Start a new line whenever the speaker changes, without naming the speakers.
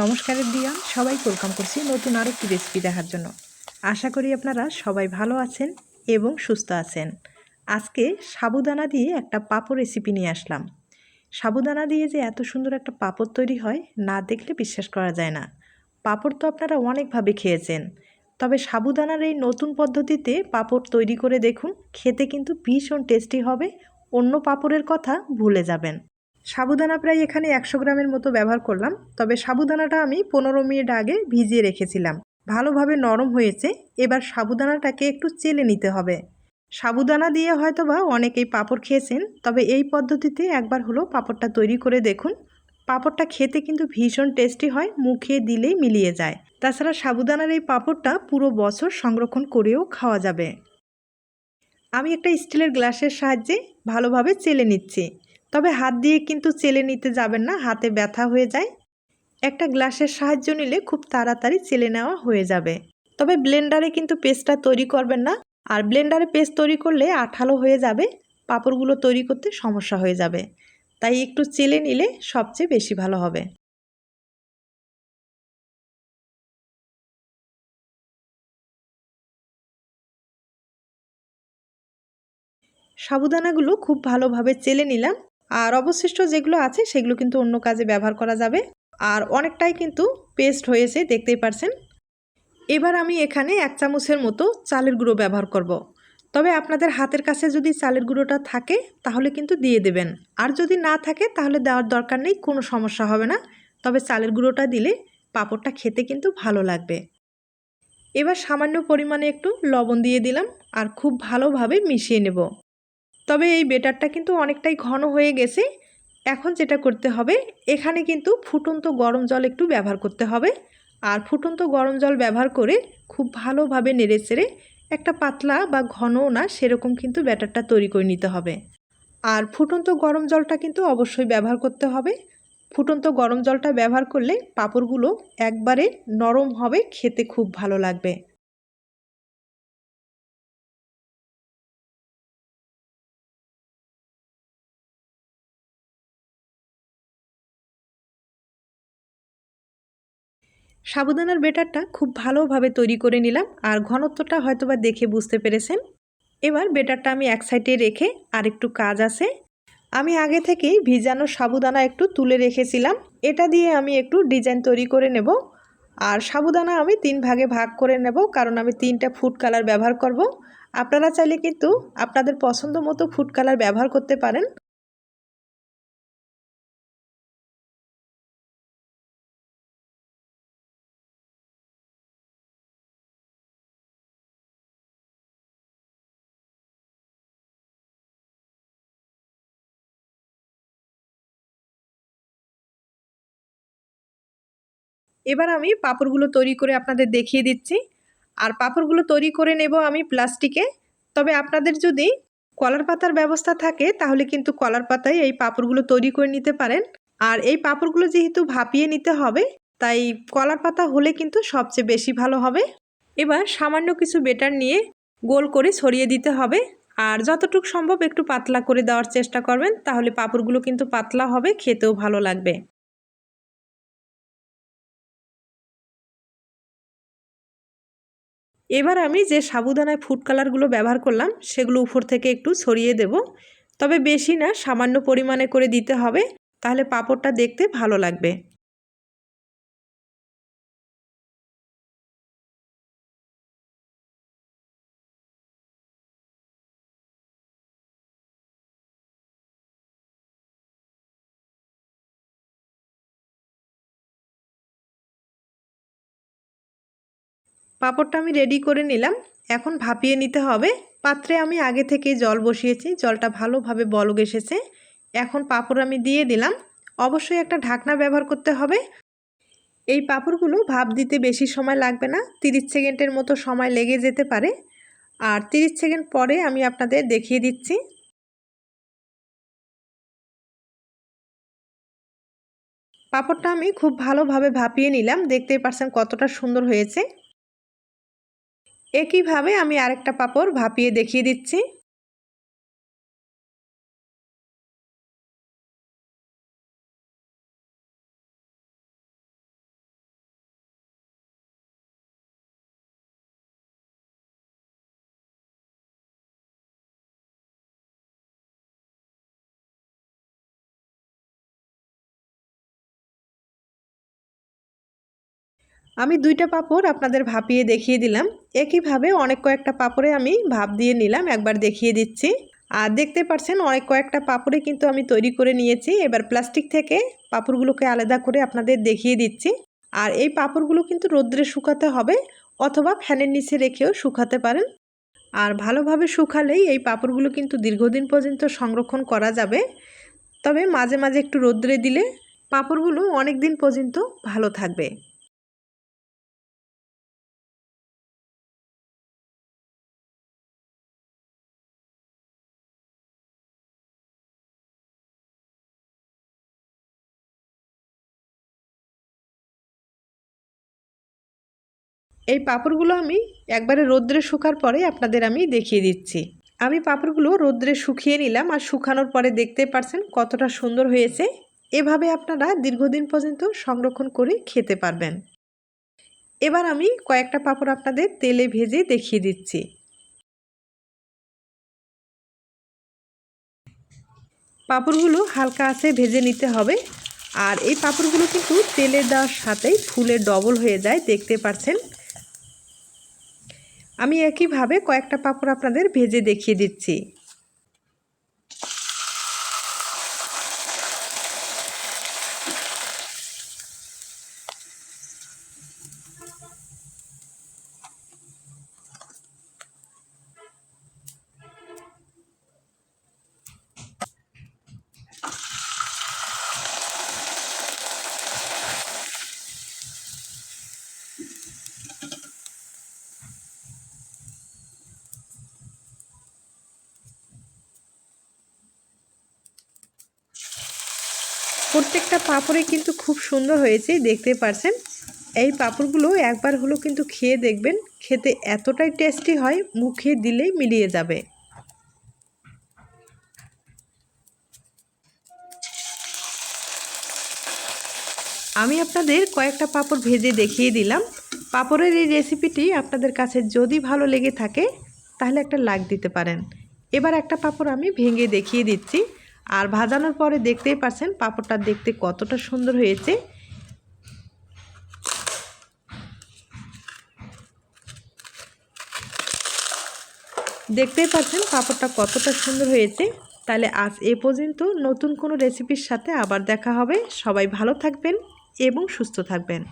নমস্কারের দিয়ান সবাই ওয়েলকাম করছি নতুন আরও একটি রেসিপি দেখার জন্য। আশা করি আপনারা সবাই ভালো আছেন এবং সুস্থ আছেন। আজকে সাবুদানা দিয়ে একটা পাপড় রেসিপি নিয়ে আসলাম। সাবুদানা দিয়ে যে এত সুন্দর একটা পাপড় তৈরি হয়, না দেখলে বিশ্বাস করা যায় না। পাপড় তো আপনারা অনেকভাবে খেয়েছেন। তবে সাবুদানার এই নতুন পদ্ধতিতে পাপড় তৈরি করে দেখুন, খেতে কিন্তু ভীষণ টেস্টি হবে, অন্য পাপড়ের কথা ভুলে যাবেন। সাবুদানা প্রায় এখানে একশো গ্রামের মতো ব্যবহার করলাম, তবে সাবুদানাটা আমি পনেরো মিনিট আগে ভিজিয়ে রেখেছিলাম। ভালোভাবে নরম হয়েছে, এবার সাবুদানাটাকে একটু চেলে নিতে হবে। সাবুদানা দিয়ে হয়তো বা অনেকেই পাঁপড় খেয়েছেন, তবে এই পদ্ধতিতে একবার হলো পাঁপড়টা তৈরি করে দেখুন। পাঁপড়টা খেতে কিন্তু ভীষণ টেস্টি হয়, মুখে দিলেই মিলিয়ে যায়। তাছাড়া সাবুদানার এই পাঁপড়টা পুরো বছর সংরক্ষণ করেও খাওয়া যাবে। আমি একটা স্টিলের গ্লাসের সাহায্যে ভালোভাবে চেলে নিচ্ছি। তবে হাত দিয়ে কিন্তু চেলে নিতে যাবেন না, হাতে ব্যথা হয়ে যায়। একটা গ্লাসের সাহায্য নিলে খুব তাড়াতাড়ি চেলে নেওয়া হয়ে যাবে। তবে ব্লেন্ডারে কিন্তু পেস্টটা তৈরি করবেন না, আর ব্লেন্ডারে পেস্ট তৈরি করলে আঠালো হয়ে যাবে, পাঁপড়গুলো তৈরি করতে সমস্যা হয়ে যাবে। তাই একটু চেলে নিলে সবচেয়ে বেশি ভালো হবে। সাবুদানাগুলো খুব ভালোভাবে চেলে নিলাম আর অবশিষ্ট যেগুলো আছে সেগুলো কিন্তু অন্য কাজে ব্যবহার করা যাবে। আর অনেকটাই কিন্তু পেস্ট হয়েছে, দেখতেই পারছেন। এবার আমি এখানে এক চামচের মতো চালের গুঁড়ো ব্যবহার করব। তবে আপনাদের হাতের কাছে যদি চালের গুঁড়োটা থাকে, তাহলে কিন্তু দিয়ে দেবেন। আর যদি না থাকে, তাহলে দেওয়ার দরকার নেই, কোনো সমস্যা হবে না। তবে চালের গুঁড়োটা দিলে পাঁপড়টা খেতে কিন্তু ভালো লাগবে। এবার সামান্য পরিমাণে একটু লবণ দিয়ে দিলাম, আর খুব ভালোভাবে মিশিয়ে নেব। তবে এই বেটারটা কিন্তু অনেকটাই ঘন হয়ে গেছে। এখন যেটা করতে হবে, এখানে কিন্তু ফুটন্ত গরম জল একটু ব্যবহার করতে হবে। আর ফুটন্ত গরম জল ব্যবহার করে খুব ভালোভাবে নেড়ে চেড়ে একটা পাতলা বা ঘনও না, সেরকম কিন্তু ব্যাটারটা তৈরি করে নিতে হবে। আর ফুটন্ত গরম জলটা কিন্তু অবশ্যই ব্যবহার করতে হবে। ফুটন্ত গরম জলটা ব্যবহার করলে পাঁপড়গুলো একবারে নরম হবে, খেতে খুব ভালো লাগবে। সাবুদানার বেটারটা খুব ভালোভাবে তৈরি করে নিলাম আর ঘনত্বটা হয়তো বা দেখে বুঝতে পেরেছেন। এবার বেটারটা আমি এক সাইডে রেখে আর একটু কাজ আছে। আমি আগে থেকেই ভিজানো সাবুদানা একটু তুলে রেখেছিলাম। এটা দিয়ে আমি একটু ডিজাইন তৈরি করে নেব। আর সাবুদানা আমি তিন ভাগে ভাগ করে নেব কারণ আমি তিনটা ফুড কালার ব্যবহার করব। আপনারা চাইলে কিন্তু আপনাদের পছন্দ মতো ফুড কালার ব্যবহার করতে পারেন। এবার আমি পাপড়গুলো তৈরি করে আপনাদের দেখিয়ে দিচ্ছি। আর পাঁপড়গুলো তৈরি করে নেব আমি প্লাস্টিকে। তবে আপনাদের যদি কলার পাতার ব্যবস্থা থাকে, তাহলে কিন্তু কলার পাতায় এই পাপড়গুলো তৈরি করে নিতে পারেন। আর এই পাঁপড়গুলো যেহেতু ভাপিয়ে নিতে হবে, তাই কলার পাতা হলে কিন্তু সবচেয়ে বেশি ভালো হবে। এবার সামান্য কিছু বেটার নিয়ে গোল করে ছড়িয়ে দিতে হবে। আর যতটুকু সম্ভব একটু পাতলা করে দেওয়ার চেষ্টা করবেন, তাহলে পাপড়গুলো কিন্তু পাতলা হবে, খেতেও ভালো লাগবে। এবার আমি যে সাবুদানায় ফুড কালারগুলো ব্যবহার করলাম, সেগুলো উপর থেকে একটু ছড়িয়ে দেব। তবে বেশি না, সামান্য পরিমাণে করে দিতে হবে, তাহলে পাঁপড়টা দেখতে ভালো লাগবে। পাঁপড়টা আমি রেডি করে নিলাম। এখন ভাপিয়ে নিতে হবে। পাত্রে আমি আগে থেকে জল বসিয়েছি, জলটা ভালোভাবে বলগ এসেছে। এখন পাঁপড় আমি দিয়ে দিলাম। অবশ্যই একটা ঢাকনা ব্যবহার করতে হবে। এই পাঁপড়গুলো ভাপ দিতে বেশি সময় লাগবে না, তিরিশ সেকেন্ডের মতো সময় লেগে যেতে পারে। আর তিরিশ সেকেন্ড পরে আমি আপনাদের দেখিয়ে দিচ্ছি। পাঁপড়টা আমি খুব ভালোভাবে ভাপিয়ে নিলাম। দেখতেই পারছেন কতটা সুন্দর হয়েছে। একইভাবে আমি আরেকটা পাপড় ভাপিয়ে দেখিয়ে দিচ্ছি। আমি দুইটা পাপড় আপনাদের ভাপিয়ে দেখিয়ে দিলাম। একইভাবে অনেক কয়েকটা পাপড়ে আমি ভাপ দিয়ে নিলাম, একবার দেখিয়ে দিচ্ছি। আর দেখতে পাচ্ছেন, অনেক কয়েকটা পাপড়ে কিন্তু আমি তৈরি করে নিয়েছি। এবার প্লাস্টিক থেকে পাপড়গুলোকে আলাদা করে আপনাদের দেখিয়ে দিচ্ছি। আর এই পাপড়গুলো কিন্তু রোদ্রে শুকাতে হবে অথবা ফ্যানের নিচে রেখেও শুকাতে পারেন। আর ভালোভাবে শুকালেই এই পাপড়গুলো কিন্তু দীর্ঘদিন পর্যন্ত সংরক্ষণ করা যাবে। তবে মাঝে মাঝে একটু রোদ্রে দিলে পাপড়গুলো অনেক দিন পর্যন্ত ভালো থাকবে। এই পাঁপড়গুলো আমি একবারে রোদ্রে শুকার পরে আপনাদের আমি দেখিয়ে দিচ্ছি। আমি পাঁপড়গুলো রোদ্রে শুকিয়ে নিলাম আর শুকানোর পরে দেখতে পারছেন কতটা সুন্দর হয়েছে। এভাবে আপনারা দীর্ঘদিন পর্যন্ত সংরক্ষণ করে খেতে পারবেন। এবার আমি কয়েকটা পাঁপড় আপনাদের তেলে ভেজে দেখিয়ে দিচ্ছি। পাঁপড়গুলো হালকা আছে ভেজে নিতে হবে আর এই পাঁপড়গুলো কিন্তু তেলে দেওয়ার সাথেই ফুলে ডবল হয়ে যায়, দেখতে পাচ্ছেন আমি একইভাবে কয়েকটা পাঁপড় আপনাদের ভেজে দেখিয়ে দিচ্ছি। প্রত্যেকটা পাপড়ে কিন্তু খুব সুন্দর হয়েছে, দেখতে পারছেন। এই পাঁপড়গুলো একবার হলো কিন্তু খেয়ে দেখবেন, খেতে এতটাই টেস্টি হয়, মুখে দিলেই মিলিয়ে যাবে। আমি আপনাদের কয়েকটা পাঁপড় ভেজে দেখিয়ে দিলাম। পাঁপড়ের এই রেসিপিটি আপনাদের কাছে যদি ভালো লেগে থাকে, তাহলে একটা লাইক দিতে পারেন। এবার একটা পাঁপড় আমি ভেঙে দেখিয়ে দিচ্ছি। আর ভাজানোর পরে দেখতেই পাচ্ছেন পাঁপড়টা দেখতে কতটা সুন্দর হয়েছে। দেখতেই পাচ্ছেন পাঁপড়টা কতটা সুন্দর হয়েছে। তাহলে আজ এ পর্যন্ত নতুন কোনো রেসিপির সাথে আবার দেখা হবে। সবাই ভালো থাকবেন এবং সুস্থ থাকবেন।